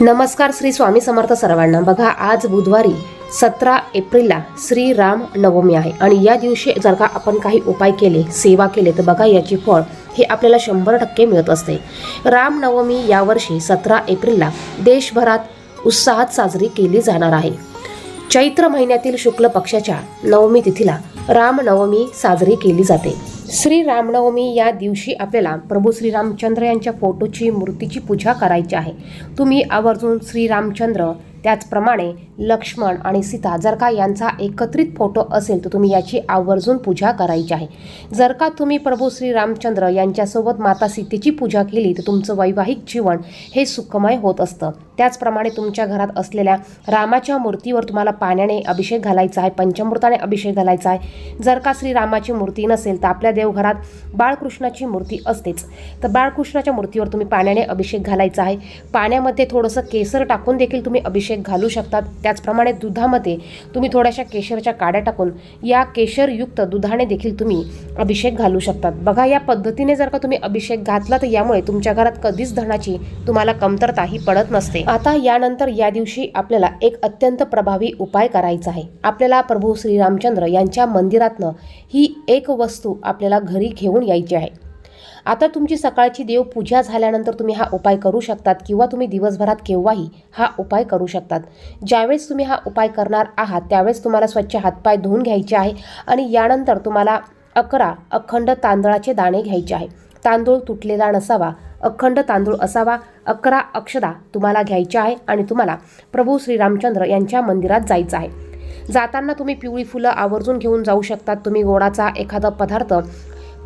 नमस्कार श्री स्वामी समर्थ सर्वांना. बघा आज बुधवारी सतरा एप्रिलला श्री राम नवमी आहे. आणि या दिवशी जर का आपण काही उपाय केले सेवा केले तर बघा याची फळ हे आपल्याला शंभर टक्के मिळत असते. रामनवमी यावर्षी सतरा एप्रिलला देशभरात उत्साहात साजरी केली जाणार आहे. चैत्र महिन्यातील शुक्ल पक्षाच्या नवमी तिथीला रामनवमी साजरी केली जाते. श्री रामनवमी या दिवशी आपल्याला प्रभू श्रीरामचंद्र यांच्या फोटोची मूर्तीची पूजा करायची आहे. तुम्ही आवर्जून श्रीरामचंद्र त्याचप्रमाणे लक्ष्मण आणि सीता जर का यांचा एकत्रित फोटो असेल तर तुम्ही याची आवर्जून पूजा करायची आहे. जर का तुम्ही प्रभू श्रीरामचंद्र यांच्यासोबत माता सीतेची पूजा केली तर तुमचं वैवाहिक जीवन हे सुखमय होत असतं. त्याचप्रमाणे तुमच्या घरात असलेल्या रामाच्या मूर्तीवर तुम्हाला पाण्याने अभिषेक घालायचा आहे पंचमृताने अभिषेक घालायचा आहे. जर का श्रीरामाची मूर्ती नसेल तर आपल्या देवघरात बाळकृष्णाची मूर्ती असतेच. तर बाळकृष्णाच्या मूर्तीवर तुम्ही पाण्याने अभिषेक घालायचा आहे. पाण्यामध्ये थोडंसं केसर टाकून देखील तुम्ही अभिषेक घालू शकतात. त्याचप्रमाणे दुधामध्ये तुम्ही थोड्याशा केशरच्या काड्या टाकून या केशरयुक्त दुधाने देखील तुम्ही अभिषेक घालू शकतात. बघा या पद्धतीने जर का तुम्ही अभिषेक घातला तर यामुळे तुमच्या घरात कधीच धनाची तुम्हाला कमतरता ही पडत नसते. आता यानंतर या दिवशी आपल्याला एक अत्यंत प्रभावी उपाय करायचा आहे. आपल्याला प्रभू श्रीरामचंद्र यांच्या मंदिरातनं ही एक वस्तू आपल्याला घरी घेऊन यायची आहे. आता तुमची सकाळची देवपूजा झाल्यानंतर तुम्ही हा उपाय करू शकतात किंवा तुम्ही दिवसभरात केव्हाही हा उपाय करू शकतात. ज्यावेळेस तुम्ही हा उपाय करणार आहात त्यावेळेस तुम्हाला स्वच्छ हातपाय धुवून घ्यायचे आहे आणि यानंतर तुम्हाला अकरा अखंड तांदळाचे दाणे घ्यायचे आहे. तांदूळ तुटलेला नसावा अखंड तांदूळ असावा अकरा अक्षदा तुम्हाला घ्यायच्या आहे आणि तुम्हाला प्रभू श्रीरामचंद्र यांच्या मंदिरात जायचं आहे. जाताना तुम्ही पिवळी फुलं आवर्जून घेऊन जाऊ शकतात. तुम्ही गोडाचा एखादा पदार्थ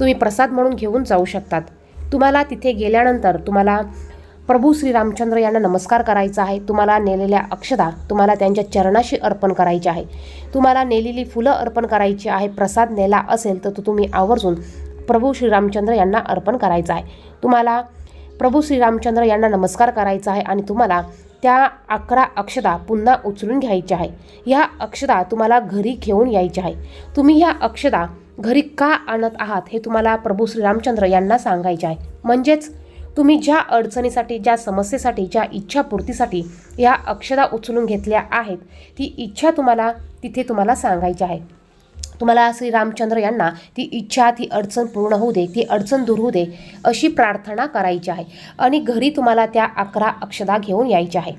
तुम्ही प्रसाद म्हणून घेऊन जाऊ शकतात. तुम्हाला तिथे गेल्यानंतर तुम्हाला प्रभू श्रीरामचंद्र यांना नमस्कार करायचा आहे. तुम्हाला नेलेल्या अक्षदा तुम्हाला त्यांच्या चरणाशी अर्पण करायची आहे. तुम्हाला नेलेली फुलं अर्पण करायची आहे. प्रसाद नेला असेल तर तो तुम्ही आवर्जून प्रभू श्रीरामचंद्र यांना अर्पण करायचा आहे. तुम्हाला प्रभू श्रीरामचंद्र यांना नमस्कार करायचा आहे आणि तुम्हाला त्या अकरा अक्षदा पुन्हा उचलून घ्यायच्या आहे. ह्या अक्षदा तुम्हाला घरी घेऊन यायच्या आहे. तुम्ही ह्या अक्षदा घरी का आणत आहात हे तुम्हाला प्रभू श्रीरामचंद्र यांना सांगायचे आहे. म्हणजेच तुम्ही ज्या अडचणीसाठी ज्या समस्येसाठी ज्या इच्छापूर्तीसाठी या अक्षदा उचलून घेतल्या आहेत ती इच्छा तुम्हाला तिथे तुम्हाला सांगायची आहे. तुम्हाला श्रीरामचंद्र यांना ती इच्छा ती अडचण पूर्ण होऊ दे ती अडचण दूर होऊ दे अशी प्रार्थना करायची आहे. आणि घरी तुम्हाला त्या अकरा अक्षदा घेऊन यायच्या आहे.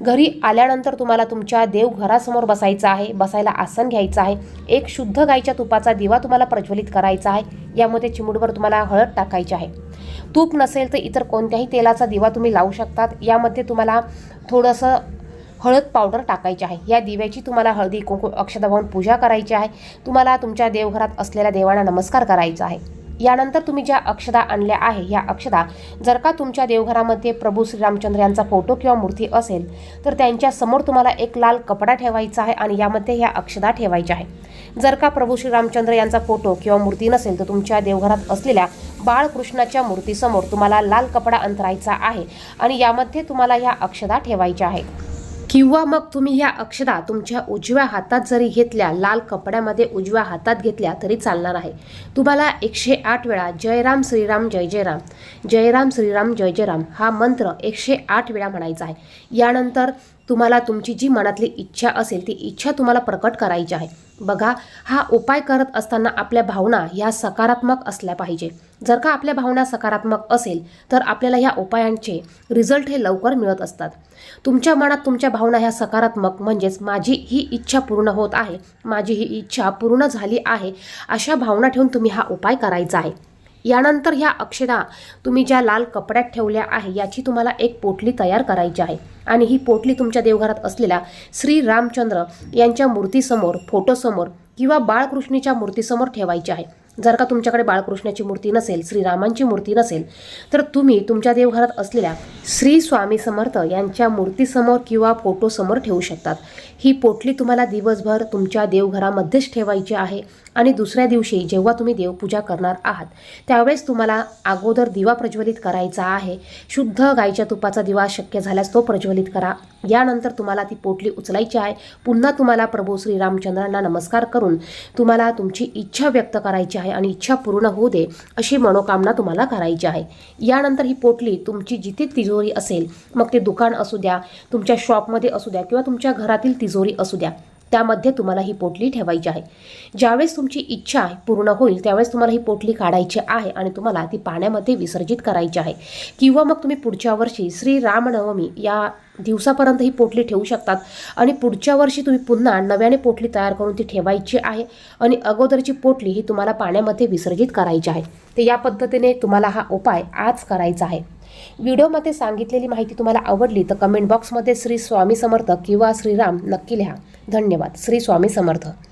घरी आल्यानंतर तुम्हाला तुमच्या देवघरासमोर बसायचं आहे बसायला आसन घ्यायचं आहे एक शुद्ध गाईच्या तुपाचा दिवा तुम्हाला प्रज्वलित करायचा आहे यामध्ये चिमुडभर तुम्हाला हळद टाकायची आहे. तूप नसेल तर इतर कोणत्याही तेलाचा दिवा तुम्ही लावू शकतात यामध्ये तुम्हाला थोडंसं हळद पावडर टाकायची आहे. या दिव्याची तुम्हाला हळदी कुंकू अक्षता पूजा करायची आहे. तुम्हाला तुमच्या देवघरात असलेल्या देवांना नमस्कार करायचा आहे. यानंतर तुम्ही ज्या अक्षदा आणल्या आहे ह्या अक्षदा जर का तुमच्या देवघरामध्ये प्रभू श्रीरामचंद्र यांचा फोटो किंवा मूर्ती असेल तर त्यांच्यासमोर तुम्हाला एक लाल कपडा ठेवायचा आहे आणि यामध्ये ह्या अक्षदा ठेवायच्या आहे. जर का प्रभू श्रीरामचंद्र यांचा फोटो किंवा मूर्ती नसेल तर तुमच्या देवघरात असलेल्या बाळकृष्णाच्या मूर्तीसमोर तुम्हाला लाल कपडा अंतरायचा आहे आणि यामध्ये तुम्हाला ह्या अक्षदा ठेवायच्या आहेत. किंवा मग तुम्ही ह्या अक्षदा तुमच्या उजव्या हातात जरी घेतल्या लाल कपड्यामध्ये उजव्या हातात घेतल्या तरी चालणार आहे. तुम्हाला एकशे आठ वेळा जयराम श्रीराम जय जयराम जयराम श्रीराम जय जयराम हा मंत्र एकशे आठ वेळा म्हणायचा आहे. यानंतर तुम्हाला तुमची जी मनातली इच्छा असेल ती इच्छा तुम्हाला प्रकट करायची आहे. बघा हा उपाय करत असताना आपल्या भावना ह्या सकारात्मक असल्या पाहिजे. जर का आपल्या भावना सकारात्मक असेल तर आपल्याला ह्या उपायांचे रिझल्ट हे लवकर मिळत असतात. तुमच्या मनात तुमच्या भावना ह्या सकारात्मक म्हणजेच माझी ही इच्छा पूर्ण होत आहे माझी ही इच्छा पूर्ण झाली आहे अशा भावना ठेवून तुम्ही हा उपाय करायचा आहे. यानंतर ह्या अक्षदा तुम्ही ज्या लाल कपड्यात ठेवल्या आहे याची तुम्हाला एक पोटली तयार करायची आहे. आणि ही पोटली तुमच्या देवघरात असलेल्या श्री रामचंद्र यांच्या मूर्तीसमोर फोटोसमोर किंवा बाळकृष्णीच्या मूर्तीसमोर ठेवायची आहे. जर का तुमच्याकडे बाळकृष्णाची मूर्ती नसेल श्रीरामांची मूर्ती नसेल तर तुम्ही तुमच्या देवघरात असलेल्या श्री स्वामी समर्थ यांच्या मूर्तीसमोर किंवा फोटोसमोर ठेवू शकतात. ही पोटली तुम्हाला दिवसभर तुमच्या देवघरामध्येच ठेवायची आहे आणि दुसऱ्या दिवशी जेव्हा तुम्ही देवपूजा करणार आहात त्यावेळेस तुम्हाला अगोदर दिवा प्रज्वलित करायचा आहे. शुद्ध गायच्या तुपाचा दिवा शक्य झाल्यास तो प्रज्वलित करा. यानंतर तुम्हाला ती पोटली उचलायची आहे. पुन्हा तुम्हाला प्रभू श्रीरामचंद्रांना नमस्कार करून तुम्हाला तुमची इच्छा व्यक्त करायची आहे. आहे आणि इच्छा पूर्ण होऊ दे अशी मनोकामना तुम्हाला करायची आहे. यानंतर ही पोटली तुमची जिथे तिजोरी असेल मग ते दुकान असू द्या तुमच्या शॉपमध्ये असू द्या किंवा तुमच्या घरातील तिजोरी असू द्या. त्यामध्ये तुम्हाला ही पोटली ठेवायची आहे. ज्यावेळेस तुमची इच्छा पूर्ण होईल त्यावेळेस तुम्हाला ही पोटली काढायची आहे आणि तुम्हाला ती पाण्यामध्ये विसर्जित करायची आहे. किंवा मग तुम्ही पुढच्या वर्षी श्री रामनवमी या दिवसापर्यंत ही पोटली ठेवू शकतात आणि पुढच्या वर्षी तुम्ही पुन्हा नव्याने पोटली तयार करून ती ठेवायची आहे आणि अगोदरची पोटली ही तुम्हाला पाण्यामध्ये विसर्जित करायची आहे. तर या पद्धतीने तुम्हाला हा उपाय आज करायचा आहे. व्हिडिओमध्ये सांगितलेली माहिती तुम्हाला आवडली तर कमेंट बॉक्समध्ये श्री स्वामी समर्थ किंवा श्रीराम नक्की लिहा. धन्यवाद. श्री स्वामी समर्थ.